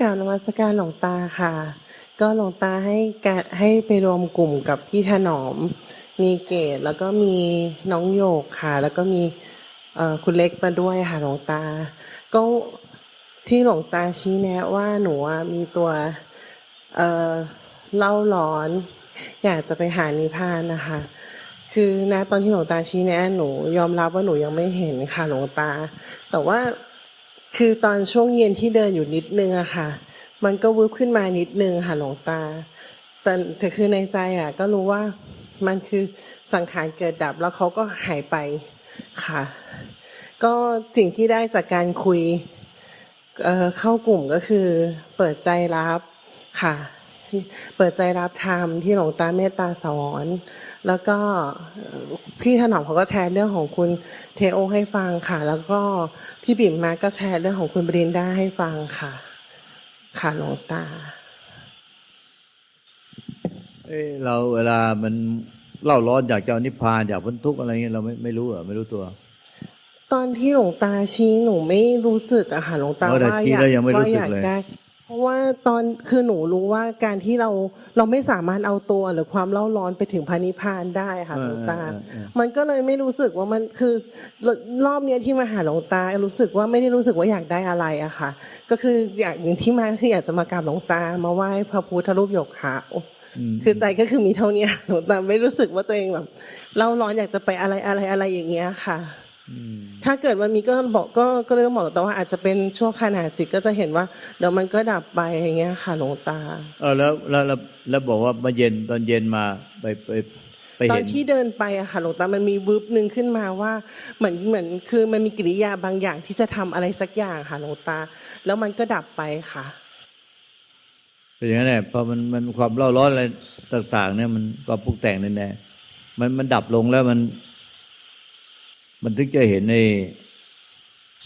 กล่าวนมัสการหลวงตาค่ะ ก็หลวงตาให้กะให้ไปรวมกลุ่มกับพี่ถนอม มีเกดแล้วก็มีน้องโยกค่ะ แล้วก็มีคุณเล็กมาด้วยค่ะหลวงตา ก็ที่หลวงตาชี้แนะว่าหนูมีตัวเเล่าร้อน อยากจะไปหานิพพานนะคะ คือณตอนที่หลวงตาชี้แนะหนูยอมรับว่าหนูยังไม่เห็นค่ะหลวงตา แต่ว่า คือตอนช่วงเย็นที่เดินอยู่นิดนึงอะค่ะ มันก็วืบขึ้นมานิดนึงค่ะหลวงตา แต่แต่คือในใจอะก็รู้ว่ามันคือสังขารเกิดดับแล้วเขาก็หายไปค่ะ ก็สิ่งที่ได้จากการคุยเเข้ากลุ่มก็คือเปิดใจรับค่ะ เปิดใจรับธรรมที่หลวงตาเมตตาสอน แล้วก็เอ่อพี่ถนอมเขาก็แชร์เรื่องของคุณเทโอให้ฟังค่ะ แล้วก็พี่บิ่มมาก็แชร์เรื่องของคุณบรินด้าให้ฟังค่ะ ค่ะหลวงตาเอ้เราเวลามันเล่าร้อนอยากจะเอานิพพานอยากพ้นทุกข์อะไรเงี้ยเราไม่ไม่รู้เหรอไม่รู้ตัว ตอนที่หลวงตาชี้หนูไม่รู้สึกอะค่ะหลวงตาอ๋อแต่ว่าชี้อยากแล้วยังไม่รู้ว่าสึกอยากเลยได้ เพราะว่าตอนคือหนูรู้ว่าการที่เราเราไม่สามารถเอาตัวหรือความเล่าร้อนไปถึงพานิพพานได้ค่ะหลวงตาเออเออเออมันก็เลยไม่รู้สึกว่ามันคือรอบเนี้ยที่มาหาหลวงตา รู้สึกว่าไม่ได้รู้สึกว่าอยากได้อะไรอะค่ะ ก็คืออยากอย่างที่มาคืออยากจะมากราบหลวงตา มาไหว้พระพุทธรูปหยกขาวมคือใจก็คือมีเท่าเนี้ยหลวงตาไม่รู้สึกว่าตัวเองแบบเล่าร้อนอยากจะไปอะไรอะไรอะไรอย่างเงี้ยค่ะม ถ้าเกิดมันมีก็บอกก็ก็เลยต้องบอกหลวงตาว่าอาจจะเป็นช่วงขณะจิตก็จะเห็นว่าเดี๋ยวมันก็ดับไปอย่างเงี้ยค่ะหลวงตา เออแล้วแล้วแล้วแล้วบอกว่ามาเย็นตอนเย็นมาไปไปไปตอเห็นนที่เดินไปอะค่ะหลวงตา มันมีวืบหนึ่งขึ้นมาว่าเหมือนเหมือนคือมันมีกิริยาบางอย่างที่จะทำอะไรสักอย่างค่ะหลวงตา แล้วมันก็ดับไปค่ะเป็นอย่างนั้นแหละพอมันมันความเล่าร้อนอะไรต่าง ๆ เนี่ยมันความปรุงแต่งแน่ๆมันมันดับลงแล้วมัน มันถึงจะเห็นใน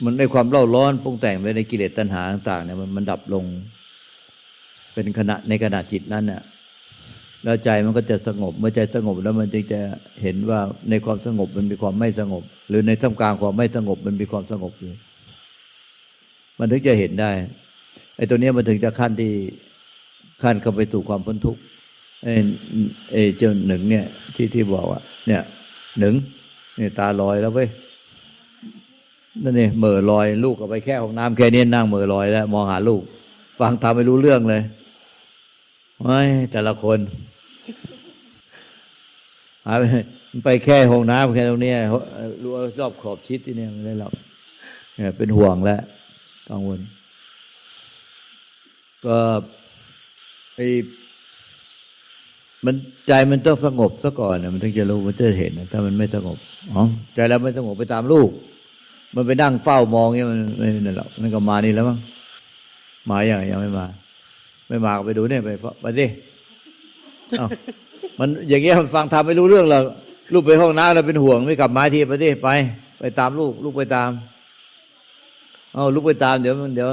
มันในความเล่าร้อนปรุงแต่งไปในกิเลสตัณหาต่างๆเนี่ยมันมันดับลง เป็นขณะในขณะจิตนั้นเนี่ยแล้วใจมันก็จะสงบ เมื่อใจสงบแล้วมันจึงจะเห็นว่าในความสงบมันมีความไม่สงบ หรือในท่ามกลางความไม่สงบมันมีความสงบอยู่มันถึงจะเห็นได้ไอ้ตัวเนี้ยมันถึงจะขั้นที่ขั้นเข้าไปสู่ความพ้นทุกข์ไอ้ไอ้เจ้าหนึ่งเนี่ยที่ที่บอกว่าเนี่ยหนึ่ง นี่ตาลอยแล้วเว้ยนั่นนี่เหม่อลอยลูกก็ไปแค่ห้องน้ำแค่นี้นั่งเหม่อลอยแล้วมองหาลูก ฟังทำไม่รู้เรื่องเลยไอ้ยแต่ละคนหาไปแค่ห้องน้ำแค่ตรงเนี้ยรู้ว่าชอบขอบชิดที่เนี่ยไม่ได้หรอกเนี่ยเป็นห่วงแล้วกังวลก็ไอ มันใจมันต้องสงบซะก่อนนะมันถึงจะรู้มันจะเห็นนะถ้ามันไม่สงบอ๋อใจเราไม่สงบไปตามลูก มันไปนั่งเฝ้ามองเงี้ยมันไม่นั่นหรอกนั่นก็มานี่แล้วมั้งมาอย่างยังไม่มา ไม่มาก็ไปดูเนี่ยไปไปดิอ้ามันอย่างเงี้ยมันฟังทำไม่รู้เรื่องหรอกลูกไปห้องน้ำแล้วเป็นห่วงไม่กลับมาทีไปดิไป ไปตามลูก ลูกไปตามเอาลุกไปตามเดี๋ยวมันเดี๋ยว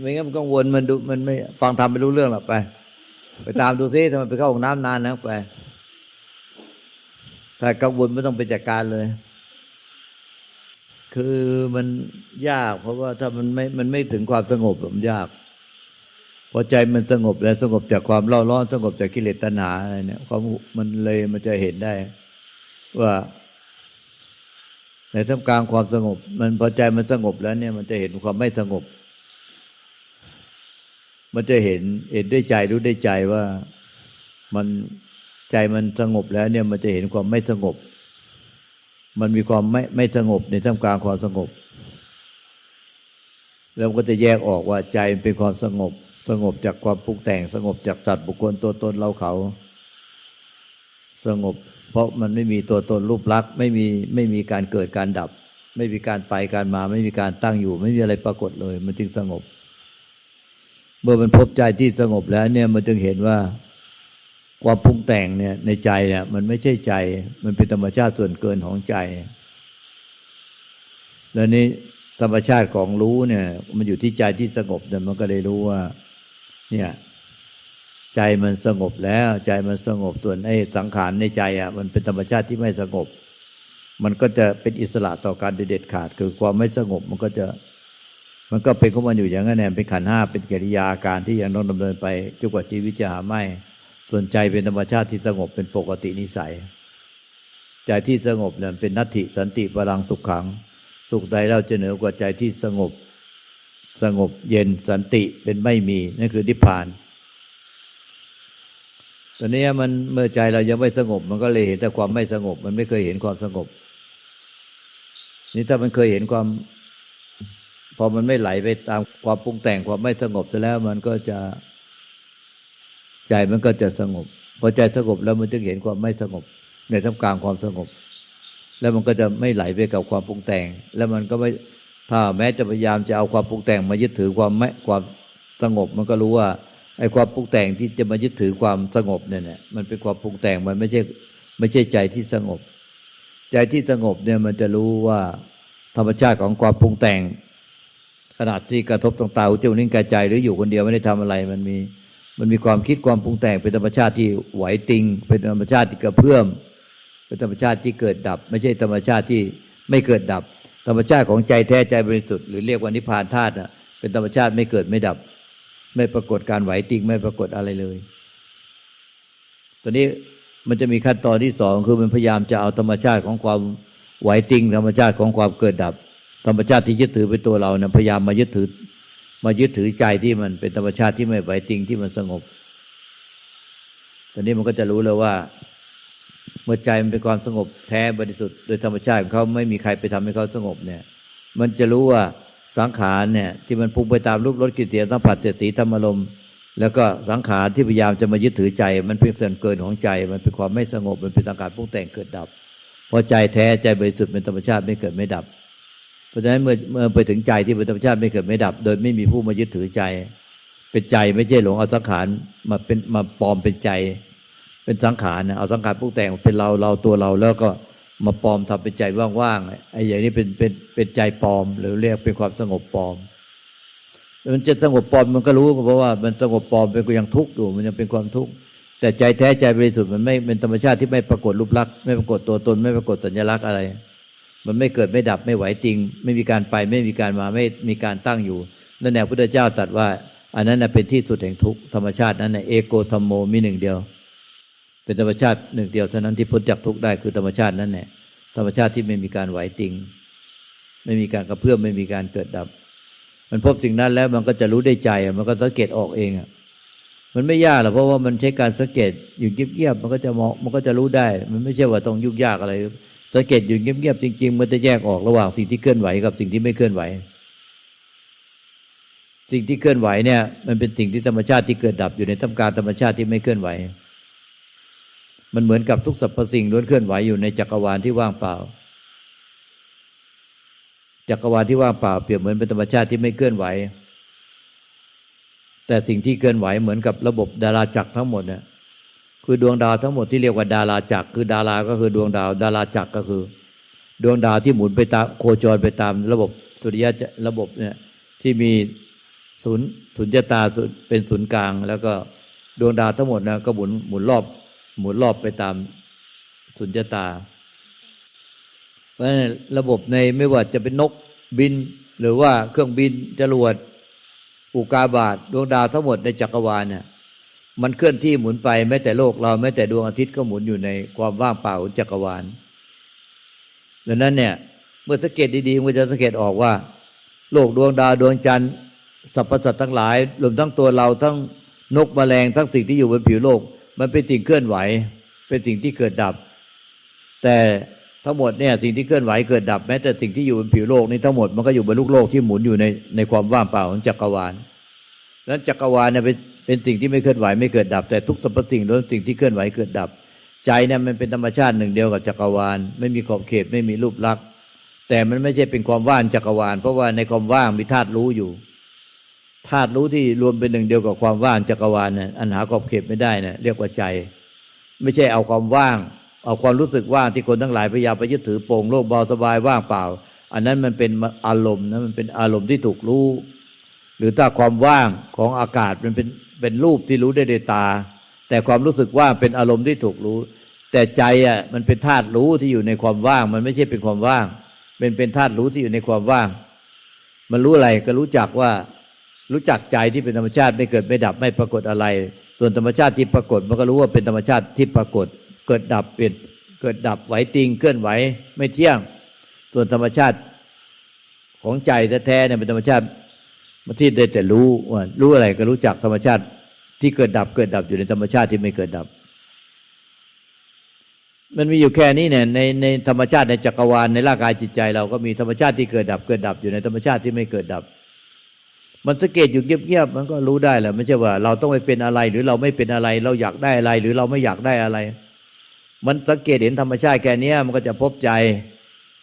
ไม่งั้นมันกังวลมันดูมันไม่ฟังทำไม่รู้เรื่องหรอกไป ตามดูซิทำไมไปเข้าห้องน้ำนานนะไปถ้ากังวลไม่ต้องไปจัดการเลย คือมันยาก เพราะว่าถ้ามันไม่มันไม่ถึงความสงบมันยากพอใจมันสงบแล้วสงบจากความเล่าร้อนสงบจากกิเลสตัณหาอะไรเนี่ยความมันเลยมันจะเห็นได้ ว่าในท่ามกลางความสงบ มันพอใจมันสงบแล้วเนี่ยมันจะเห็นความไม่สงบ มันจะเห็นเห็นด้วยใจรู้ด้วยใจว่ามันใจมันสงบแล้วเนี่ยมันจะเห็นความไม่สงบ มันมีความไม่ไม่สงบในท่ามกลางความสงบ แล้วก็จะแยกออกว่าใจเป็นความสงบ สงบจากความปรุงแต่ง สงบจากสัตว์บุคคลตัวตนเราเขา สงบ เพราะมันไม่มีตัวตนรูปลักษณ์ไม่มีไม่มีการเกิดการดับ ไม่มีการไปการมา ไม่มีการตั้งอยู่ ไม่มีอะไรปรากฏเลย มันจึงสงบ เมื่อมันพบใจที่สงบแล้วเนี่ยมันจึงเห็นว่าความปรุงแต่งเนี่ยในใจเนี่ยมันไม่ใช่ใจ มันเป็นธรรมชาติส่วนเกินของใจ แล้วนี้ธรรมชาติของรู้เนี่ย มันอยู่ที่ใจที่สงบเนี่ยมันก็เลยรู้ว่า เนี่ย ใจมันสงบแล้ว ใจมันสงบส่วนไอ้สังขารในใจอะมันเป็นธรรมชาติที่ไม่สงบ มันก็จะเป็นอิสระต่อการเด็ดขาด คือความไม่สงบมันก็จะ มันก็เป็นของมันอยู่อย่างนั้นแหละเป็นขันห้าเป็นกิริยาการที่ยังต้องดำเนินไปจนกว่าชีวิตจะหาไม่ ส่วนใจเป็นธรรมชาติที่สงบเป็นปกตินิสัย ใจที่สงบเนี่ยเป็นนัตถิสันติพลังสุขขัง สุขใดเราจะเหนือกว่าใจที่สงบ สงบเย็นสันติเป็นไม่มีนั่นคือนิพพานตอนนี้มันเมื่อใจเรายังไม่สงบ มันก็เลยเห็นแต่ความไม่สงบ มันไม่เคยเห็นความสงบ นี่ถ้ามันเคยเห็นความ อมันไม่ไหลไปตามความปรุงแต่งความไม่สงบเสแล้วมันก็จะ ใจมันก็จะสงบพอใจสงบแล้วมันจึงเห็นความไม่สงบ ในท่ามกลางความสงบ แล้วมันก็จะไม่ไหลไปกับความปรุงแต่ง แล้วมันก็ไม่ถ้าแม้จะพยายามจะเอาความปรุงแต่งมายึดถือความไม่ความสงบ มันก็รู้ว่าไอ้ความปรุงแต่งที่จะมายึดถือความสงบเนี่ยเนี่ยมันเป็นความปรุงแต่งมันไม่ใช่ไม่ใช่ใจที่สงบ ใจที่สงบเนี่ยมันจะรู้ว่าธรรมชาติของความปรุงแต่ง นาดที่กระทบตรงตาหูจมูกลิ้นกายใจ หรืออยู่คนเดียวไม่ได้ทำอะไร มันมีมันมีความคิดความปรุงแต่งเป็นธรรมชาติที่ไหวติง เป็นธรรมชาติที่กระเพื่อมเป็นธรรมชาติที่เกิดดับ ไม่ใช่ธรรมชาติที่ไม่เกิดดับ ธรรมชาติของใจแท้ใจบริสุทธิ์หรือเรียกว่านิพพานธาตุน่ะเป็นธรรมชาติไม่เกิดไม่ดับ ไม่ปรากฏการไหวติงไม่ปรากฏอะไรเลยตอนนี้มันจะมีขั้นตอนที่สองคือมันพยายามจะเอาธรรมชาติของความไหวติง ธรรมชาติของความเกิดดับ ธรรมชาติที่ยึดถือเป็นตัวเราเนี่ยพยายามมายึดถือ มายึดถือใจที่มันเป็นธรรมชาติที่ไม่ไหวติงที่มันสงบตอนนี้มันก็จะรู้เลยว่า เมื่อใจมันเป็นความสงบแท้บริสุทธิ์โดยธรรมชาติของเขาไม่มีใครไปทำให้เขาสงบเนี่ย มันจะรู้ว่าสังขารเนี่ย ที่มันพุ่งไปตามรูปรสกลิ่นเสียงสัมผัสเจตสีธรรมลมแล้วก็สังขารที่พยายามจะมายึดถือใจ มันเป็นส่วนเกินของใจ มันเป็นความไม่สงบมันเป็นสังขารปรุงแต่งเกิดดับเพราะใจแท้ใจบริสุทธิ์เป็นธรรมชาติไม่เกิดไม่ดับ เพราะฉะนั้นเมื่อเมื่อไปถึงใจที่เป็นธรรมชาติไม่เกิดไม่ดับ โดยไม่มีผู้มายึดถือใจ เป็นใจไม่ใช่หลงเอาสังขารมาเป็นมาปลอมเป็นใจ เป็นสังขารนะเอาสังขารปรุงแต่งเป็นเราเราตัวเราแล้วก็มาปลอมทำเป็นใจว่างๆไอ้อย่างนี้เป็นเป็นเป็นใจปลอม หรือเรียกเป็นความสงบปลอมมันจะสงบปลอมมันก็รู้เพราะว่ามันสงบปลอมเป็นก็ยังทุกข์อยู่มันยังเป็นความทุกข์แต่ใจแท้ใจบริสุทธิ์มันไม่เป็นธรรมชาติที่ไม่ปรากฏรูปลักษณ์ไม่ปรากฏตัวตนไม่ปรากฏสัญลักษณ์อะไร มันไม่เกิดไม่ดับไม่ไหวจริง ไม่มีการไปไม่มีการมาไม่มีการตั้งอยู่นั่นแหละพุทธเจ้าตรัสว่า อันนั้นนะเป็นที่สุดแห่งทุกธรรมชาตินั้นนะเอโกธรรมโมมีหนึ่งเดียว เป็นธรรมชาติหนึ่งเดียวเท่านั้นที่พ้นจากทุกได้คือธรรมชาตินั้นแหละธรรมชาติที่ไม่มีการไหวจริง ไม่มีการกระเพื่อมไม่มีการเกิดดับ มันพบสิ่งนั้นแล้วมันก็จะรู้ได้ใจมันก็สังเกตออกเองอะมันไม่ยากหรอกเพราะว่ามันใช้การสังเกตอยู่เงียบๆมันก็จะมองมันก็จะรู้ได้ มันไม่ใช่ว่าต้องยุ่งยากอะไร สังเกตอยู่เงียบๆจริง ๆ มันจะแยกออกระหว่างสิ่งที่เคลื่อนไหวกับสิ่งที่ไม่เคลื่อนไหว สิ่งที่เคลื่อนไหวเนี่ย มันเป็นสิ่งที่ธรรมชาติที่เกิดดับอยู่ในธรรมการธรรมชาติที่ไม่เคลื่อนไหว มันเหมือนกับทุกสรรพสิ่งล้วนเคลื่อนไหวอยู่ในจักรวาลที่ว่างเปล่า จักรวาลที่ว่างเปล่าเปรียบเหมือนเป็นธรรมชาติที่ไม่เคลื่อนไหว แต่สิ่งที่เคลื่อนไหวเหมือนกับระบบดาราจักรทั้งหมดเนี่ย คือดวงดาวทั้งหมดที่เรียกว่าดาราจักรคือดาราก็คือดวงดาว ดาราจักรก็คือ ดวงดาวที่หมุนไปตามโคจรไปตามระบบสุริยะระบบเนี่ยที่มีศูนย์สุญญตาเป็นศูนย์กลาง แล้วก็ดวงดาวทั้งหมดนะก็หมุนหมุนรอบ หมุนรอบไปตามสุญญตา เพราะฉะนั้นระบบในไม่ว่าจะเป็นนกบิน หรือว่าเครื่องบินจรวดอุกาบาตดวงดาวทั้งหมดในจักรวาลเนี่ย มันเคลื่อนที่หมุนไปแม้แต่โลกเราแม้แต่ดวงอาทิตย์ก็หมุนอยู่ในความว่างเปล่าจักรวาลดังนั้นเนี่ย เมื่อสังเกตดีๆมันจะสังเกตออกว่า โลกดวงดาวดวงจันทร์สรรพสัตว์ทั้งหลายรวมทั้งตัวเราทั้งนกแมลงทั้งสิ่งที่อยู่บนผิวโลก มันเป็นสิ่งเคลื่อนไหว เป็นสิ่งที่เกิดดับ แต่ทั้งหมดเนี่ยสิ่งที่เคลื่อนไหวเกิดดับแม้แต่สิ่งที่อยู่บนผิวโลกนี้ทั้งหมดมันก็อยู่บนลูกโลกที่หมุนอยู่ในในความว่างเปล่าของจักรวาลนั้นจักรวาลเนี่ยเป็น เป็นสิ่งที่ไม่เคลื่อนไหวไม่เกิดดับ แต่ทุกสรรพสิ่งล้วนสิ่งที่เคลื่อนไหวเกิดดับ ใจเนี่ยมันเป็นธรรมชาติหนึ่งเดียวกับจักรวาล ไม่มีขอบเขตไม่มีรูปลักษณ์แต่มันไม่ใช่เป็นความว่างจักรวาล เพราะว่าในความว่างมีธาตุรู้อยู่ธาตุรู้ที่รวมเป็นหนึ่งเดียวกับความว่างจักรวาลเนี่ยอันหาขอบเขตไม่ได้เนี่ยเรียกว่าใจ ไม่ใช่เอาความว่าง เอาความรู้สึกว่างที่คนทั้งหลายพยายามไปยึดถือโปร่งโล่งเบาสบายว่างเปล่า อันนั้นมันเป็นอารมณ์นะมันเป็นอารมณ์ที่ถูกรู้ หรือถ้าความว่างของอากาศมันเป็นเป็นรูปที่รู้ได้ด้วยตา แต่ความรู้สึกว่างเป็นอารมณ์ที่ถูกรู้ แต่ใจอะมันเป็นธาตุรู้ที่อยู่ในความว่าง มันไม่ใช่เป็นความว่าง เป็นเป็นธาตุรู้ที่อยู่ในความว่าง มันรู้อะไรก็รู้จักว่า รู้จักใจที่เป็นธรรมชาติไม่เกิดไม่ดับไม่ปรากฏอะไร ส่วนธรรมชาติที่ปรากฏมันก็รู้ว่าเป็นธรรมชาติที่ปรากฏ เกิดดับเปลี่ยนเกิดดับไหวติงเคลื่อนไหวไม่เที่ยง ส่วนธรรมชาติของใจแท้ๆเนี่ยเป็นธรรมชาติ ที่ได้แต่รู้ว่ารู้อะไรก็รู้จักธรรมชาติที่เกิดดับเกิดดับอยู่ในธรรมชาติที่ไม่เกิดดับ มันมีอยู่แค่นี้เนี่ยในในธรรมชาติในจักรวาลในร่างกายจิตใจ เราก็มีธรรมชาติที่เกิดดับเกิดดับอยู่ในธรรมชาติที่ไม่เกิดดับ มันสังเกตอยู่เงียบๆมันก็รู้ได้แหละไม่ใช่ว่า เราต้องไปเป็นอะไรหรือเราไม่เป็นอะไร เราอยากได้อะไรหรือเราไม่อยากได้อะไร มันสังเกตเห็นธรรมชาติแค่นี้มันก็จะพบใจ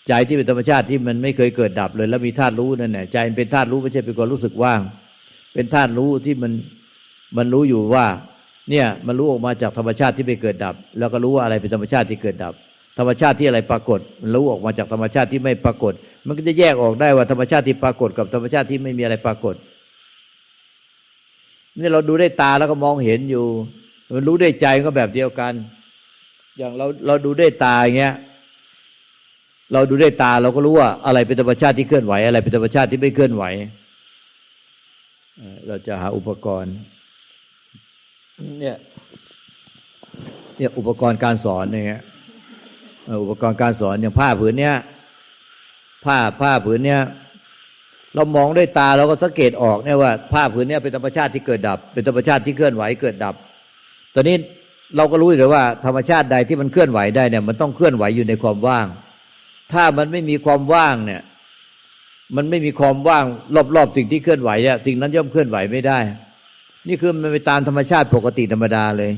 ใจที่เป็นธรรมชาติที่มันไม่เคยเกิดดับเลย แล้วมีธาตุรู้นั่นแหละใจเป็นธาตุรู้ไม่ใช่เป็นความรู้สึกว่าง เป็นธาตุรู้ที่มันมันรู้อยู่ว่า เนี่ยมันรู้ออกมาจากธรรมชาติที่ไม่เกิดดับ แล้วก็รู้ว่าอะไรเป็นธรรมชาติที่เกิดดับ ธรรมชาติที่อะไรปรากฏ มันรู้ออกมาจากธรรมชาติที่ไม่ปรากฏ มันก็จะแยกออกได้ว่าธรรมชาติที่ปรากฏกับธรรมชาติที่ไม่มีอะไรปรากฏนี่เราดูได้ตาแล้วก็มองเห็นอยู่ มันรู้ได้ใจก็แบบเดียวกัน อย่างเราเราดูได้ตาอย่างเงี้ย เราดูได้ตาเราก็รู้ว่าอะไรเป็นธรรมชาติที่เคลื่อนไหว อะไรเป็นธรรมชาติที่ไม่เคลื่อนไหว เราจะหาอุปกรณ์ เนี่ยเนี่ยอุปกรณ์การสอนเนี่ยเอ่ออุปกรณ์การสอนอย่างผ้าผืนเนี้ยผ้าผ้าผืนเนี้ยเรามองด้วยตาเราก็สังเกตออกเนี่ยว่าผ้าผืนเนี้ยเป็นธรรมชาติที่เกิดดับ เป็นธรรมชาติที่เคลื่อนไหวเกิดดับ ตอนนี้เราก็รู้เลยว่าธรรมชาติใดที่มันเคลื่อนไหวได้เนี่ยมันต้องเคลื่อนไหวอยู่ในความว่าง ถ้ามันไม่มีความว่างเนี่ย มันไม่มีความว่างรอบๆสิ่งที่เคลื่อนไหวเนี่ยสิ่งนั้นย่อมเคลื่อนไหวไม่ได้ นี่คือมันไปตามธรรมชาติปกติธรรมดาเลย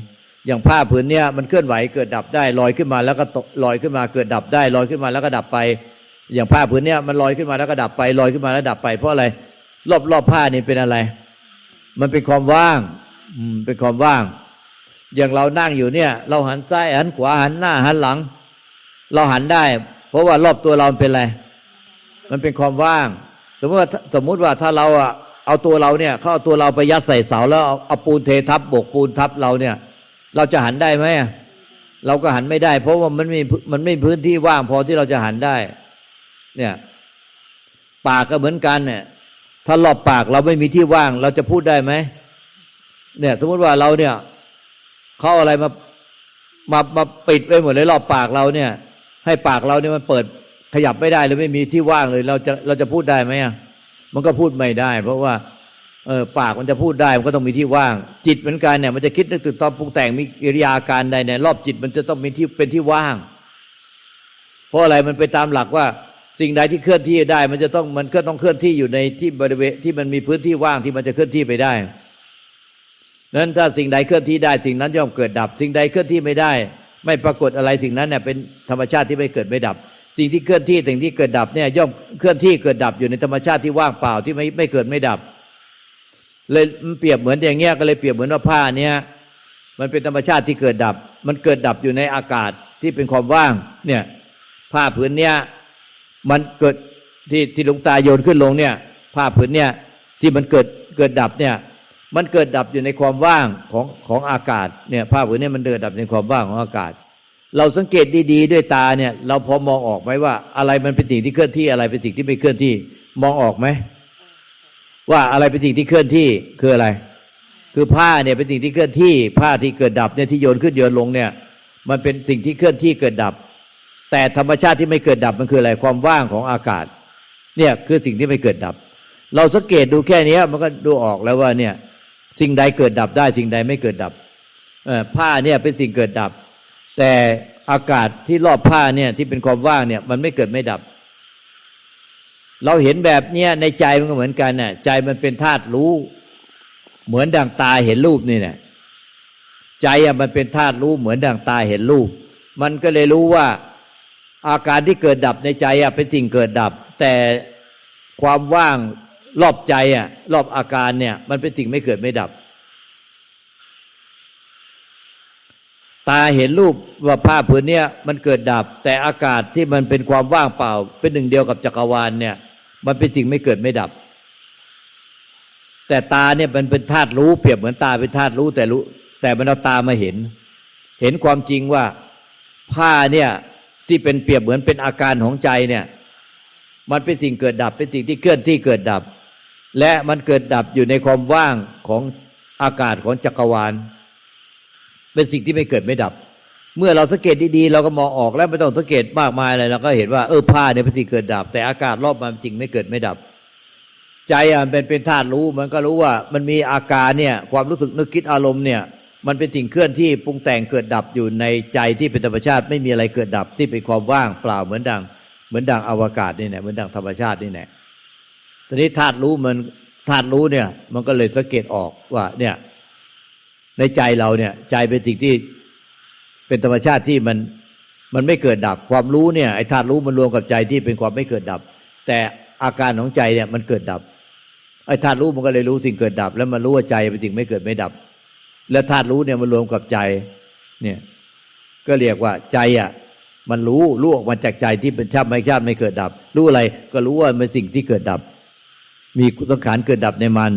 อย่างผ้าผืนเนี้ยมันเคลื่อนไหวเกิดดับได้ลอยขึ้นมาแล้วก็ลอยขึ้นมาเกิดดับได้ลอยขึ้นมาแล้วก็ดับไป อย่างผ้าผืนเนี้ยมันลอยขึ้นมาแล้วก็ดับไปลอยขึ้นมาแล้วดับไป เพราะอะไร รอบรอบผ้านี่เป็นอะไร มันเป็นความว่างอืมเป็นความว่าง อย่างเรานั่งอยู่เนี่ย เราหันซ้ายหันขวาหันหน้าหันหลัง เราหันได้ เพราะว่ารอบตัวเราเป็นอะไร มันเป็นความว่าง สมมติว่าสมมุติว่าถ้าเราอะเอาตัวเราเนี่ยเขาเอาตัวเราไปยัดใส่เสาแล้วเอาปูนเททับบกปูนทับเราเนี่ย เราจะหันได้ไหมเราก็หันไม่ได้ เพราะว่ามันไม่มันไม่มีพื้นที่ว่างพอที่เราจะหันได้ เนี่ยปากก็เหมือนกันเนี่ย ถ้ารอบปากเราไม่มีที่ว่าง เราจะพูดได้ไหมเนี่ย สมมติว่าเราเนี่ยเขาอาอะไรมามามาปิดไว้หมดเลยรอบปากเราเนี่ย ให้ปากเราเนี่ยมันเปิดขยับไม่ได้เลยไม่มีที่ว่างเลย เราจะเราจะพูดได้ไหมอะมันก็พูดไม่ได้ เพราะว่าเออปากมันจะพูดได้มันก็ต้องมีที่ว่าง จิตเหมือนกันเนี่ย มันจะคิดนึกถึงตอนปรุงแต่งมีกิริยาการใดเนี่ยรอบจิตมันจะต้องมีที่เป็นที่ว่าง เพราะอะไรมันไปตามหลักว่า สิ่งใดที่เคลื่อนที่ได้ มันจะต้องมันก็ต้องเคลื่อนที่อยู่ในที่บริเวณที่มันมีพื้นที่ว่างที่มันจะเคลื่อนที่ไปได้นั้นถ้าสิ่งใดเคลื่อนที่ได้ สิ่งนั้นย่อมเกิดดับ สิ่งใดเคลื่อนที่ไม่ได้ ไม่ปรากฏอะไรสิ่งนั้นเนี่ยเป็นธรรมชาติที่ไม่เกิดไม่ดับ สิ่งที่เคลื่อนที่สิ่งที่เกิดดับเนี่ยย่อมเคลื่อนที่เกิดดับอยู่ในธรรมชาติที่ว่างเปล่าที่ไม่ไม่เกิดไม่ดับ เลยมันเปรียบเหมือนอย่างเงี้ยก็เลยเปรียบเหมือนว่าผ้าเนี้ยมันเป็นธรรมชาติที่เกิดดับ มันเกิดดับอยู่ในอากาศที่เป็นความว่างเนี่ยผ้าผืนเนี้ยมันเกิดที่ที่หลวงตาโยนขึ้นลงเนี่ยผ้าผืนเนี้ยที่มันเกิดเกิดดับเนี่ย มันเกิดดับอยู่ในความว่างของของอากาศเนี่ยผ้าผืนเนี้มันเกิดดับในความว่างของอากาศ เราสังเกตดีๆ ด้วยตาเนี่ย เราพอมองออกไหมว่า อะไรมันเป็นสิ่งที่เคลื่อนที่อะไรเป็นสิ่งที่ไม่เคลื่อนที่ มองออกไหมว่าอะไรเป็นสิ่งที่เคลื่อนที่คืออะไร คือผ้าเนี่ยเป็นสิ่งที่เคลื่อนที่ ผ้าที่เกิดดับเนี่ยที่โยนขึ้นโยนลงเนี่ย มันเป็นสิ่งที่เคลื่อนที่เกิดดับ แต่ธรรมชาติที่ไม่เกิดดับมันคืออะไรความว่างของอากาศ เนี่ยคือสิ่งที่ไม่เกิดดับ เราสังเกตดูแค่นี้มันก็ดูออกแล้วว่าเนี่ย สิ่งใดเกิดดับได้ สิ่งใดไม่เกิดดับผ้าเนี่ยเป็นสิ่งเกิดดับ แต่อากาศที่รอบผ้าเนี่ยที่เป็นความว่างเนี่ย มันไม่เกิดไม่ดับ เราเห็นแบบเนี้ยในใจมันก็เหมือนกันน่ะใจมันเป็นธาตุรู้ เหมือนดังตาเห็นรูปนี่แหละใจอะมันเป็นธาตุรู้เหมือนดังตาเห็นรูป มันก็เลยรู้ว่า อาการที่เกิดดับในใจอะเป็นสิ่งเกิดดับ แต่ความว่าง รอบใจอะรอบอาการเนี่ย มันเป็นสิ่งไม่เกิดไม่ดับ ตาเห็นรูปว่าภาพผืนเนี้ยมันเกิดดับ แต่อากาศที่มันเป็นความว่างเปล่า เป็นหนึ่งเดียวกับจักรวาลเนี่ย มันเป็นสิ่งไม่เกิดไม่ดับ แต่ตาเนี่ยมันเป็นธาตุรู้เปรียบเหมือนตาเป็นธาตุรู้แต่รู้ แต่มันเอาตามาเห็น เห็นความจริงว่าผ้าเนี่ยที่เป็นเปรียบเหมือนเป็นอาการของใจเนี่ย มันเป็นสิ่งเกิดดับ เป็นสิ่งที่เคลื่อนที่เกิดดับ และมันเกิดดับอยู่ในความว่างของอากาศของจักรวาล เป็นสิ่งที่ไม่เกิดไม่ดับ เมื่อเราสังเกตดีๆเราก็มองออกแล้วไม่ต้องสังเกตมากมายอะไรเราก็เห็นว่าเออผ้าเนี่ยเป็นสิ่งเกิดดับ แต่อากาศรอบมันเป็นสิ่งไม่เกิดไม่ดับ ใจอะเป็นเป็นธาตุรู้มันก็รู้ว่ามันมีอาการเนี่ยความรู้สึกนึกคิดอารมณ์เนี่ย มันเป็นสิ่งเคลื่อนที่ปรุงแต่งเกิดดับอยู่ในใจที่เป็นธรรมชาติ ไม่มีอะไรเกิดดับที่เป็นความว่างเปล่าเหมือนดัง เหมือนดังอวกาศนี่แหละเหมือนดังธรรมชาตินี่แหละ ตอนนี้ธาตุรู้มันธาตุรู้เนี่ย มันก็เลยสังเกตออกว่า เนี่ย ในใจเราเนี่ย ใจเป็นสิ่งที่เป็นธรรมชาติที่มันมันไม่เกิดดับ ความรู้เนี่ยไอ้ธาตุรู้มันรวมกับใจที่เป็นความไม่เกิดดับ แต่อาการของใจเนี่ยมันเกิดดับไอ้ธาตุรู้มันก็เลยรู้สิ่งเกิดดับ แล้วมันรู้ว่าใจเป็นสิ่งไม่เกิดไม่ดับ แล้วธาตุรู้เนี่ยมันรวมกับใจเนี่ยก็เรียกว่าใจอะมันรู้รู้ออกมาจากใจที่เป็นชาติไม่ชาติไม่เกิดดับ รู้อะไรก็รู้ว่ามันสิ่งที่เกิดดับ มีสังขารเกิดดับในมัน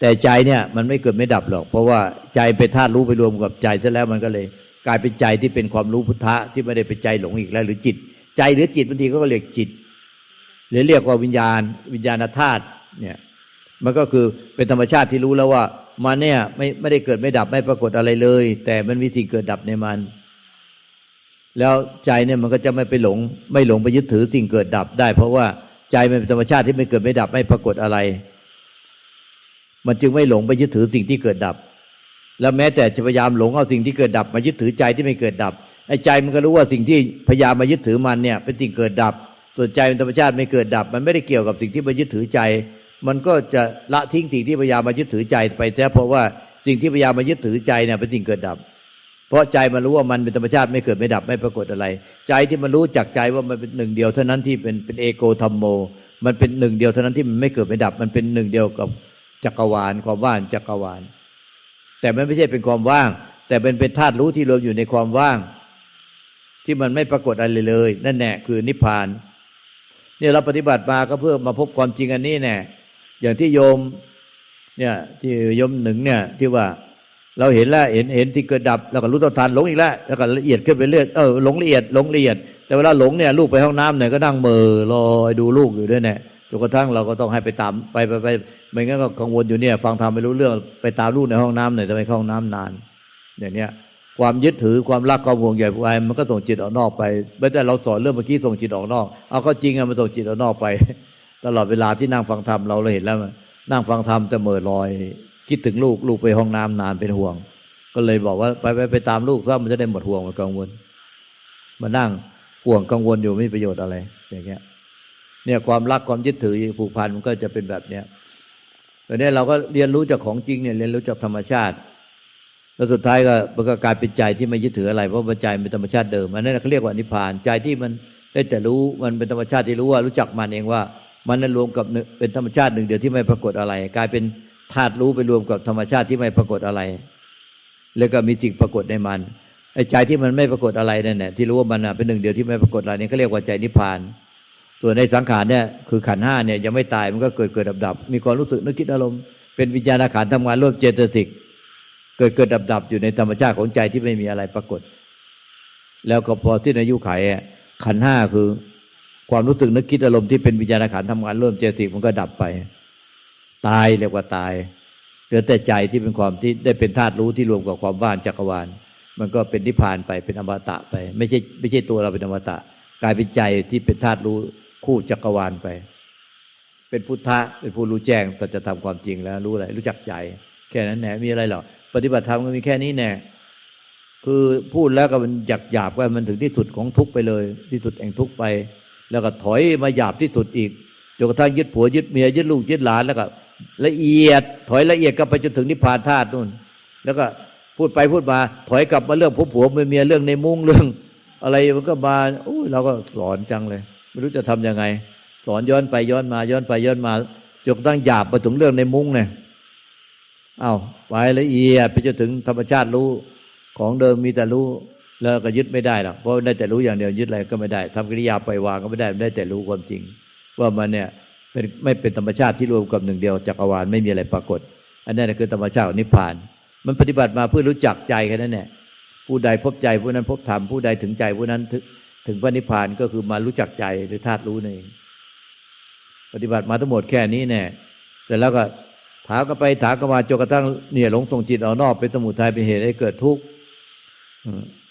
แต่ใจเนี่ยมันไม่เกิดไม่ดับหรอก เพราะว่าใจเป็นธาตุรู้ไปรวมกับใจซะแล้วมันก็เลย กลายเป็นใจที่เป็นความรู้พุทธะที่ไม่ได้เป็นใจหลงอีกแล้ว หรือจิต ใจหรือจิตบางทีก็เรียกจิตหรือเรียกว่าวิญญาณ วิญญาณธาตุเนี่ยมันก็คือเป็นธรรมชาติที่รู้แล้วว่ามันเนี่ยไม่ไม่ได้เกิดไม่ดับไม่ปรากฏอะไรเลย แต่มันมีสิ่งเกิดดับในมัน แล้วใจเนี่ยมันก็จะไม่ไปหลง ไม่หลงไปยึดถือสิ่งเกิดดับได้ เพราะว่า ใจมันเป็นธรรมชาติที่ไม่เกิดไม่ดับไม่ปรากฏอะไร มันจึงไม่หลงไปยึดถือสิ่งที่เกิดดับ แล้วแม้แต่จะพยายามหลงเอาสิ่งที่เกิดดับ มายึดถือใจที่ไม่เกิดดับไอ้ใจมันก็รู้ว่าสิ่งที่พยายามมายึดถือมันเนี่ย เป็นสิ่งเกิดดับส่วนใจเป็นธรรมชาติไม่เกิดดับ มันไม่ได้เกี่ยวกับสิ่งที่มายึดถือใจ มันก็จะละทิ้งสิ่งที่พยายามมายึดถือใจไปแท้เพราะว่าสิ่งที่พยายามมายึดถือใจเนี่ยเป็นสิ่งเกิดดับ เพราะใจมันรู้ว่ามันเป็นธรรมชาติไม่เกิดไม่ดับไม่ปรากฏอะไร ใจที่มันรู้จักใจว่ามันเป็นหนึ่งเดียวเท่านั้นที่เป็นเป็นเอโกธรรมโม มันเป็นหนึ่งเดียวเท่านั้นที่มันไม่เกิดไม่ดับ มันเป็นหนึ่งเดียวกับจักรวาลความว่างจักรวาล แต่มันไม่ใช่เป็นความว่าง แต่เป็นเป็นธาตุรู้ที่รวมอยู่ในความว่าง ที่มันไม่ปรากฏอะไรเลย นั่นแน่คือนิพพานเนี่ยเราปฏิบัติมาก็เพื่อมาพบความจริงอันนี้แน่อย่างที่โยมเนี่ยที่โยมหนึ่งเนี่ยที่ว่า เราเห็นแล้วเห็นเห็นที่เกิดดับแล้วก็รู้ต่อทานหลงอีกแล้วแล้วก็ละเอียดขึ้นไปเรื่อยเออหลงละเอียดหลงละเอียด แต่เวลาหลงเนี่ยลูกไปห้องน้ำเนี่ยก็นั่งเมอลอยดูลูกอยู่ด้วยเนี่ยจนกระทั่งเราก็ต้องให้ไปตามไปไปไปไม่งั้นก็กังวลอยู่เนี่ยฟังธรรมไม่รู้เรื่องไปตามลูกในห้องน้ำหน่อยทำไมเข้าห้องน้ำนาน อย่างเนี้ยความยึดถือความรักความห่วงใยผู้ใยมันก็ส่งจิตออกนอกไปไม่แต่เราสอนเรื่องเมื่อกี้ส่งจิตออกนอก เอาก็จริงอะมันส่งจิตออกนอกไป ตลอดเวลาที่นั่งฟังธรรมเราเราเห็นแล้วนั่งฟังธรรมแต่เมื่อลอย คิดถึงลูกลูกไปห้องน้ำนานเป็นห่วง ก็เลยบอกว่าไปไปไปตามลูกซะมันจะได้หมดห่วงหมดกังวลมานั่งห่วงกังวลอยู่ไม่มีประโยชน์อะไร อย่างเงี้ย เนี่ยความรักความยึดถือผูกพันมันก็จะเป็นแบบเนี้ยตอนนี้เราก็เรียนรู้จากของจริงเนี่ยเรียนรู้จากธรรมชาติ แล้วสุดท้ายก็มันก็กลายเป็นใจที่ไม่ยึดถืออะไรเพราะว่าใจเป็นธรรมชาติเดิมอันนั้นเขาเรียกว่านิพพานใจที่มันได้แต่รู้มันเป็นธรรมชาติที่รู้ว่ารู้จักมันเองว่า มันนั้นรวมกับเป็นธรรมชาติหนึ่งเดียวที่ไม่ปรากฏอะไร กลายเป็น ธาตุรู้ไปรวมกับธรรมชาติที่ไม่ปรากฏอะไร แล้วก็มีจิตปรากฏในมันไอ้ใจที่มันไม่ปรากฏอะไรนั่นแหละที่รู้ว่ามันเป็นหนึ่งเดียวที่ไม่ปรากฏอะไรนี่เขาเรียกว่าใจนิพพาน ส่วนในสังขารเนี่ยคือขันห้าเนี่ยยังไม่ตายมันก็เกิดเกิดดับดับมีความรู้สึกนึกคิดอารมณ์เป็นวิญญาณขันทำงานร่วมเจตสิกเกิดเกิดดับดับอยู่ในธรรมชาติของใจที่ไม่มีอะไรปรากฏ แล้วก็พอที่อายุไขขันห้าคือ ความรู้สึกนึกคิดอารมณ์ที่เป็นวิญญาณขันทำงานร่วมเจตสิกมันก็ดับไป ตายเรียกว่าตายเหลือแต่ใจที่เป็นความที่ได้เป็นธาตุรู้ที่รวมกับความว่างจักรวาล มันก็เป็นนิพพานไปเป็นอมตะไป ไม่ใช่ไม่ใช่ตัวเราเป็นอมตะ กลายเป็นใจที่เป็นธาตุรู้คู่จักรวาลไป เป็นพุทธะเป็นผู้รู้แจ้งแต่จะทำความจริงแล้วรู้อะไรรู้จักใจ แค่นั้นแหละมีอะไรหรอปฏิบัติธรรมก็มีแค่นี้แน่คือพูดแล้วก็มันหยาบหยาบก็มันถึงที่สุดของทุกไปเลย ที่สุดแห่งทุกไป แล้วก็ถอยมาหยาบที่สุดอีกจนกระทั่งยึดผัวยึดเมียยึดลูกยึดหลานแล้วก็ ละเอียด ถอยละเอียดก็ไปจนถึงนิพพานธาตุนู่น แล้วก็พูดไปพูดมา ถอยกลับมาเรื่องผัวผัวเมียเรื่องในมุ้งเรื่อง อะไรมันก็มาโอ้เราก็สอนจังเลย ไม่รู้จะทํำยังไง สอนย้อนไปย้อนมา ย้อนไปย้อนมาจนกระทั่งหยาบไปถึงเรื่องในมุ้งเนี่ยเอาไปละเอียดไปจนถึงธรรมชาติรู้ของเดิมมีแต่รู้แล้วก็ยึดไม่ได้หรอกเพราะได้แต่รู้อย่างเดียวยึดอะไรก็ไม่ได้ทำกิริยาไปวางก็ไม่ได้ได้แต่รู้ความจริง ว่ามันเนี่ย เป็นไม่เป็นธรรมชาติที่รวมกับหนึ่งเดียวจักรวาลไม่มีอะไรปรากฏ อันนั้นคือธรรมชาตินิพพาน มันปฏิบัติมาเพื่อรู้จักใจแค่นั้นแหละผู้ใดพบใจผู้นั้นพบธรรมผู้ใดถึงใจผู้นั้นถึงถึงพระนิพพานก็คือมารู้จักใจหรือธาตุรู้นั่นเองปฏิบัติมาทั้งหมดแค่นี้แน่แต่แล้วก็ถามก็ไปถามก็มาจนกระทั่งเนี่ยหลงส่งจิตออกนอกเป็นสมุทัยเป็นเหตุให้เกิดทุกข์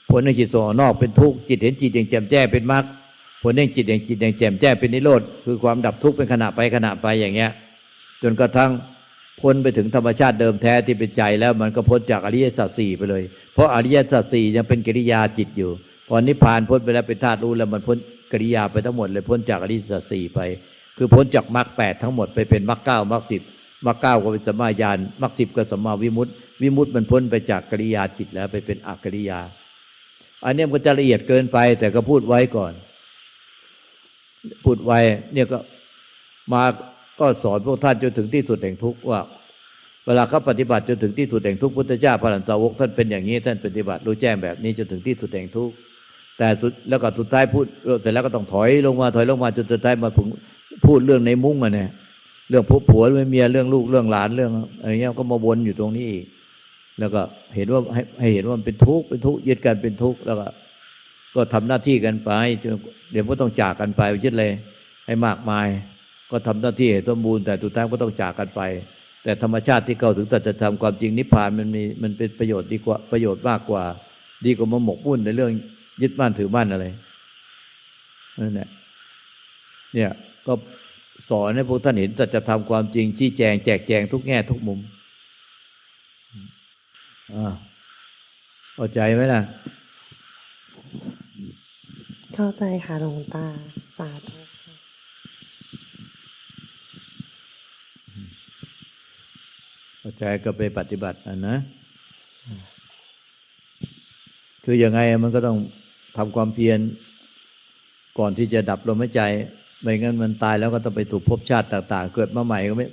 ผลในจิตส่งออกนอกเป็นทุกข์จิตเห็นจิตอย่างแจ่มแจ้งเป็นมรรค ผลในจิตอย่างจิตอย่างแจ่มแจ้งเป็นนิโรธคือความดับทุกข์เป็นขณะไปขณะไปอย่างเงี้ย จนกระทั่งพ้นไปถึงธรรมชาติเดิมแท้ที่เป็นใจแล้วมันก็พ้นจากอริยสัจสี่ไปเลย เพราะอริยสัจสี่ยังเป็นกิริยาจิตอยู่ พอนิพพานพ้นไปแล้วเป็นธาตุรู้แล้วมันพ้นกิริยาไปทั้งหมดเลยพ้นจากอริยสัจสี่ไป คือพ้นจากมรรคแปดทั้งหมดไปเป็นมรรคเก้ามรรคสิบมรรคเก้าก็เป็นสัมมาญาณมรรคสิบก็สัมมาวิมุตติวิมุตติมันพ้นไปจากกิริยาจิตแล้วไปเป็นอกกิริยา อันนี้มันจะละเอียดเกินไปแต่ก็พูดไว้ก่อน พูดไว้เนี่ยก็มาก็สอนพวกท่านจนถึงที่สุดแห่งทุกข์ว่า เวลาเขาปฏิบัติจนถึงที่สุดแห่งทุกข์พุทธเจ้าพระหลันตาวกท่านเป็นอย่างนี้ท่านปฏิบัติรู้แจ้งแบบนี้จนถึงที่สุดแห่งทุกข์แต่สุดแล้วก็สุดท้ายพูดเสร็จแล้วก็ต้องถอยลงมาถอยลงมาจนสุดท้ายมาพูดเรื่องในมุ้งอะเนี่ยเรื่องผัวผัวเรื่องเมียเรื่องลูกเรื่องหลานเรื่องอะไรเงี้ยก็มาวนอยู่ตรงนี้อีกแล้วก็เห็นว่าให้ให้เห็นว่ามันเป็นทุกข์เป็นทุกข์ยึดกันเป็นทุกข์แล้วก็ ก็ทำหน้าที่กันไปเดี๋ยวก็ต้องจากกันไปยึดเลยให้มากมาย ก็ทำหน้าที่ให้สมบูรณ์แต่สุดท้ายก็ต้องจากกันไป แต่ธรรมชาติที่เข้าถึงตัดจธรรมความจริงนิพพานมันมีมันเป็นประโยชน์ดีกว่าประโยชน์มากกว่า ดีกว่ามาหมกมุ่นในเรื่องยึดบ้านถือบ้านอะไรนั่นแหละเนี่ยก็สอนให้พวกท่านเห็นตัจธรรมความจริงชี้แจงแจกแจงทุกแง่ทุกมุมอ่าเข้าใจไหมล่ะ เข้าใจค่ะหลวงตา สาธุค่ะเข้าใจก็ไปปฏิบัติอะนะ คือยังไงมันก็ต้องทำความเพียรก่อนที่จะดับลมหายใจ ไม่งั้นมันตายแล้วก็ต้องไปถูกภพชาติต่าง ๆ เกิดมาใหม่ก็ไม่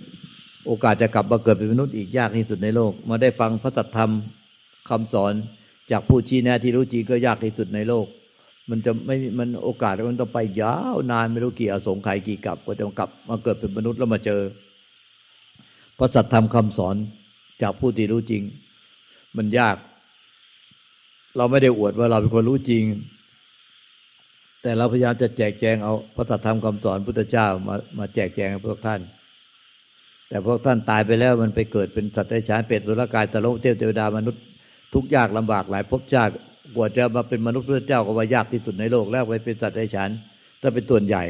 โอกาสจะกลับมาเกิดเป็นมนุษย์อีกยากที่สุดในโลก มาได้ฟังพระสัธรรมคำสอนจากผู้ชี้แนะที่รู้จริงก็ยากที่สุดในโลก มันจะไม่มันโอกาสมันต้องไปยาวนานไม่รู้กี่อสงไขยกี่กลับก็จะกลับมาเกิดเป็นมนุษย์แล้วมาเจอพระสัทธรรมคำสอนจากผู้ที่รู้จริง มันยาก เราไม่ได้อวดว่าเราเป็นคนรู้จริง แต่เราพยายามจะแจกแจงเอาพระสัทธรรมคำสอนพุทธเจ้ามามาแจกแจงให้พวกท่าน แต่พวกท่านตายไปแล้วมันไปเกิดเป็นสัตว์ได้ฉานเป็ดสุรกายตะโลกเทพเทวดามนุษย์ทุกยากลำบากหลายภพชาติ กว่าจะมาเป็นมนุษย์พระเจ้าก็ว่ายากที่สุดในโลกแล้วไปเป็นสัตว์ได้ฉานถ้าเป็นส่วนใหญ่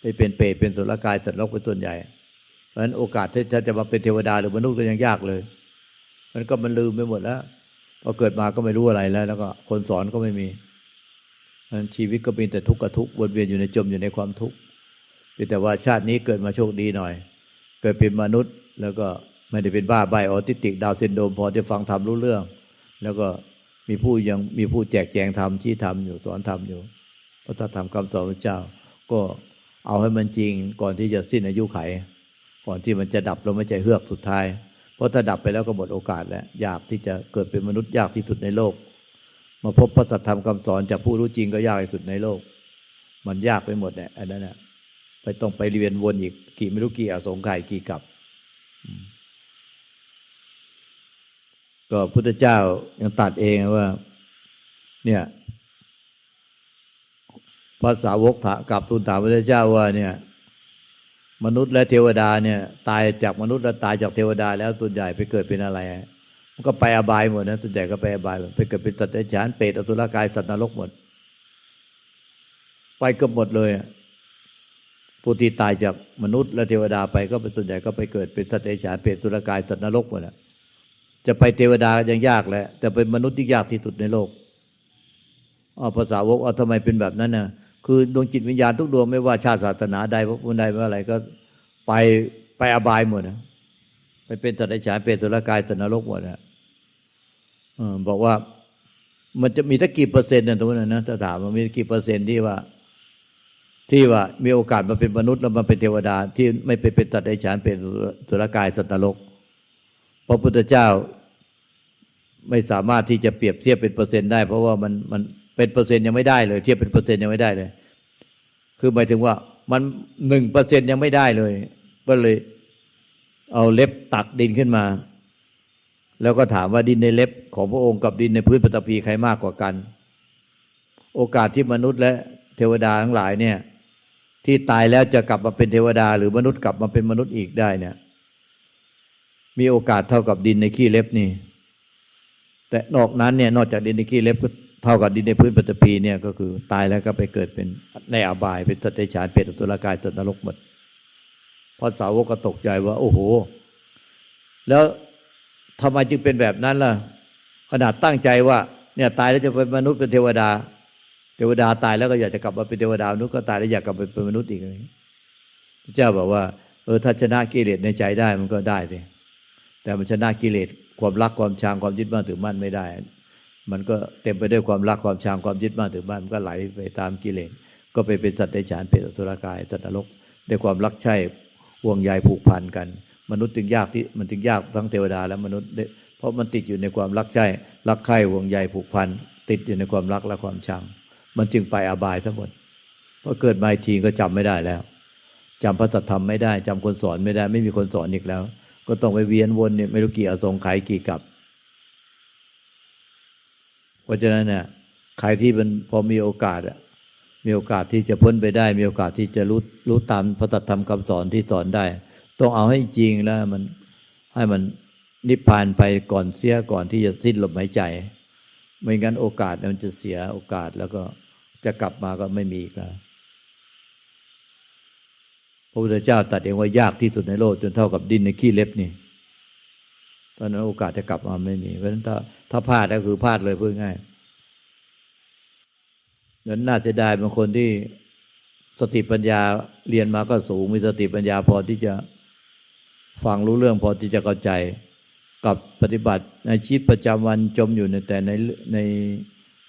ไปเป็นเปรตเป็นสุรกายสัตว์โลกเป็นส่วนใหญ่ เพราะฉะนั้นโอกาสที่จะมาเป็นเทวดาหรือมนุษย์ก็ยังยากเลย มันก็มันลืมไปหมดแล้วพอเกิดมาก็ไม่รู้อะไรแล้ว แล้วก็คนสอนก็ไม่มีเพราะฉนั้นชีวิตก็เป็นแต่ทุกข์กับทุกข์วนเวียนอยู่ในจมอยู่ในความทุกข์เพียงแต่ว่าชาตินี้เกิดมาโชคดีหน่อย เกิดเป็นมนุษย์ แล้วก็ไม่ได้เป็นบ้าใบออทิติกดาวซินโดมพอจะฟังธรรมรู้เรื่อง แล้วก็ มีผู้ยังมีผู้แจกแจงธรรมชี้ธรรมอยู่สอนธรรมอยู่พระธรรมคำสอนพระเจ้า ก็เอาให้มันจริงก่อนที่จะสิ้นอายุไข ก่อนที่มันจะดับลมหายใจเฮือกสุดท้าย เพราะถ้าดับไปแล้วก็หมดโอกาสแล้วยากที่จะเกิดเป็นมนุษย์ยากที่สุดในโลก มาพบพระธรรมคำสอนจากผู้รู้จริงก็ยากที่สุดในโลก มันยากไปหมดเนี่ยอันนั้นน่ะไปต้องไปเรียนวนอีกกี่ไม่รู้กี่อสงไขยกี่กับ ก็พุทธเจ้ายังตัดเองว่า เนี่ยพระสาวกถากับทูลถามพระเจ้าว่า เนี่ย มนุษย์และเทวดาเนี่ย ตายจากมนุษย์และตายจากเทวดา แล้วส่วนใหญ่ไปเกิดเป็นอะไรมันก็ไปอบายหมดนะส่วนใหญ่ก็ไปอบายหมดไปเกิดเป็นสัตว์เดรัจฉานเปรตอสุรกายสัตว์นรกหมด ไปเกือบหมดเลยผู้ที่ตายจากมนุษย์และเทวดาไปก็เป็นส่วนใหญ่ก็ไปเกิดเป็นสัตว์เดรัจฉานเปรตอสุรกายสัตว์นรกหมดอะ จะไปเทวดายังยากแหละแต่เป็นมนุษย์ที่ยากที่สุดในโลกอ๋อภาษาวกเอาทำไมเป็นแบบนั้นน่ะ คือดวงจิตวิญญาณทุกดวงไม่ว่าชาติศาสนาใดพระพุทธใดไม่ว่าอะไรก็ไปไปอบายหมดนะไปเป็นสัตว์เดรัจฉานเปรตอสุรกายสัตว์นรกหมดนะอบอกว่ามันจะมีตั้งกี่เปอร์เซ็นต์เนี่ยตรงนั้นนะถ้าถามว่ามีกี่เปอร์เซ็นต์ที่ว่า ที่ว่ามีโอกาสมาเป็นมนุษย์แล้วมาเป็นเทวดา ที่ไม่ไปเป็นตัดไดฉานเป็นสุรกายสัตว์นรก พระพุทธเจ้าไม่สามารถที่จะเปรียบเทียบเป็นเปอร์เซ็นต์ได้ เพราะว่ามันมันเป็นเปอร์เซ็นต์ยังไม่ได้เลย เทียบเป็นเปอร์เซ็นต์ยังไม่ได้เลย คือหมายถึงว่ามันหนึ่งเปอร์เซ็นต์ยังไม่ได้เลย ก็เลยเอาเล็บตักดินขึ้นมา แล้วก็ถามว่าดินในเล็บของพระองค์กับดินในพื้นปฐพีใครมากกว่ากัน โอกาสที่มนุษย์และเทวดาทั้งหลายเนี่ย ที่ตายแล้วจะกลับมาเป็นเทวดา หรือมนุษย์กลับมาเป็นมนุษย์อีกได้เนี่ย มีโอกาสเท่ากับดินในขี้เล็บนี่ แต่นอกนั้นเนี่ยนอกจากดินในขี้เล็บก็เท่ากับดินในพื้นปฐพีเนี่ยก็คือตายแล้วก็ไปเกิดเป็นในอบายเป็นสัตว์ฉานเปรตอสุรกายสัตว์นรกหมดพอสาวกก็ตกใจว่า โอ้โห แล้วทำไมจึงเป็นแบบนั้นล่ะ ขนาดตั้งใจว่า เนี่ยตายแล้วจะเป็นมนุษย์เป็นเทวดา เทวดาตายแล้วก็อยากจะกลับมาเป็นเทวดามนุษย์ก็ตายแล้วอยากกลับไปเป็นมนุษย์อีกอะไรอย่างนี้พระเจ้าบอกว่า เออถ้าชนะกิเลสในใจได้มันก็ได้เลย แต่มันชนะกิเลสความรักความชังความยึดมั่นถือมั่นไม่ได้ มันก็เต็มไปด้วยความรักความชังความยึดมั่นถือมั่นมันก็ไหลไปตามกิเลสก็ไปเป็นสัตว์เดรัจฉานเป็นสุรกายสัตว์นรกด้วยความรักใช่ห่วงใยผูกพันกัน มนุษย์จึงยากที่มันจึงยากทั้งเทวดาและมนุษย์ เพราะมันติดอยู่ในความรักใช่รักใคร่ห่วงใยผูกพันติดอยู่ในความรักและความชัง มันจึงไปอบายทั้งหมดพราะเกิดมาทีก็จำไม่ได้แล้วจำพระธรรมไม่ได้จำคนสอนไม่ได้ ไม่มีคนสอนอีกแล้ว ก็ต้องไปเวียนวนเนี่ยไม่รู้กี่อสงไขยกี่กับ เพราะฉะนั้นเนี่ยใครที่มันพอมีโอกาสอะมีโอกาสที่จะพ้นไปได้ มีโอกาสที่จะรู้รู้ตามพระสัธรรมคำสอนที่สอนได้ ต้องเอาให้จริงแล้วมันให้มันนิพพานไปก่อนเสียก่อนที่จะสิ้นลมหายใจ ไม่งั้นโอกาสมันจะเสียโอกาสแล้วก็จะกลับมาก็ไม่มีอีกแล้ว พระพุทธเจ้าตรัสเองว่ายากที่สุดในโลก จนเท่ากับดินในขี้เล็บนี่ตอนนั้นโอกาสจะกลับมาไม่มี เพราะฉะนั้นถ้าถ้าพลาดก็คือพลาดเลยพูดง่ายนั้นน่าเสียดายบางคนที่สติปัญญาเรียนมาก็สูงมีสติปัญญาพอที่จะฟังรู้เรื่องพอที่จะเข้าใจกับปฏิบัติในชีวิตประจำวันจมอยู่ในแต่ในใน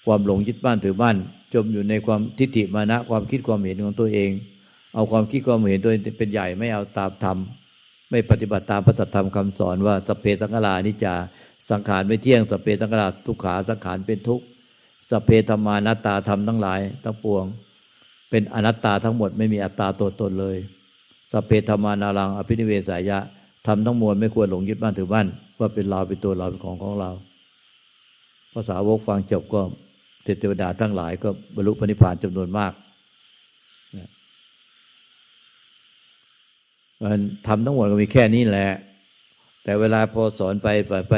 ความหลงยึดบ้านถือบ้านจมอยู่ในความทิฏฐิมานะความคิดความเห็นของตัวเอง เอาความคิดความเห็นตัวเองเป็นใหญ่ไม่เอาตามธรรมไม่ปฏิบัติตามพระสัทธรรมคำสอนว่าสเพสังขารานิจจาสังขารไม่เที่ยงสเพสังขาราทุกขาสังขารเป็นทุกข์สเพธรรมานัตตาธรรมทั้งหลายทั้งปวง เป็นอนัตตาทั้งหมดไม่มีอัตตาตัวตนเลยสเพธรรมานารังอภินิเวสายะทำทั้งมวลไม่ควรหลงยึดบ้านถือบ้านว่าเป็นเราเป็นตัวเราเป็นของของเราภาษาวกฟังจบก็เทวดาทั้งหลายก็บรรลุพระนิพพานจำนวนมากมัน ทำทั้งหมดก็มีแค่นี้แหละ แต่เวลาพอสอนไปไปไป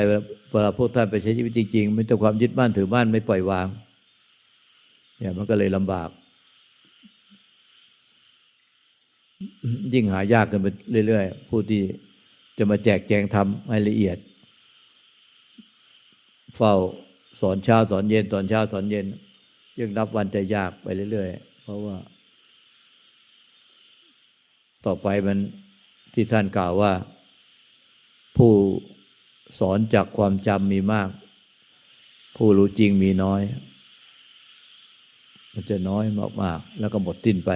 เวลาพวกท่านไปใช้ชีวิตจริงๆไม่ต้องความยึดบ้านถือบ้านไม่ปล่อยวาง เนี่ยมันก็เลยลำบาก ยิ่งหายากกันไปเรื่อยๆผู้ที่จะมาแจกแจงทำให้ละเอียด เฝ้าสอนเช้าสอนเย็น ตอนเช้าสอนเย็นยิ่งนับวันจะยากไปเรื่อยๆเพราะว่า ต่อไปมัน ที่ท่านกล่าวว่า ผู้สอนจากความจำมีมาก ผู้รู้จริงมีน้อย มันจะน้อยมากๆ แล้วก็หมดสิ้นไป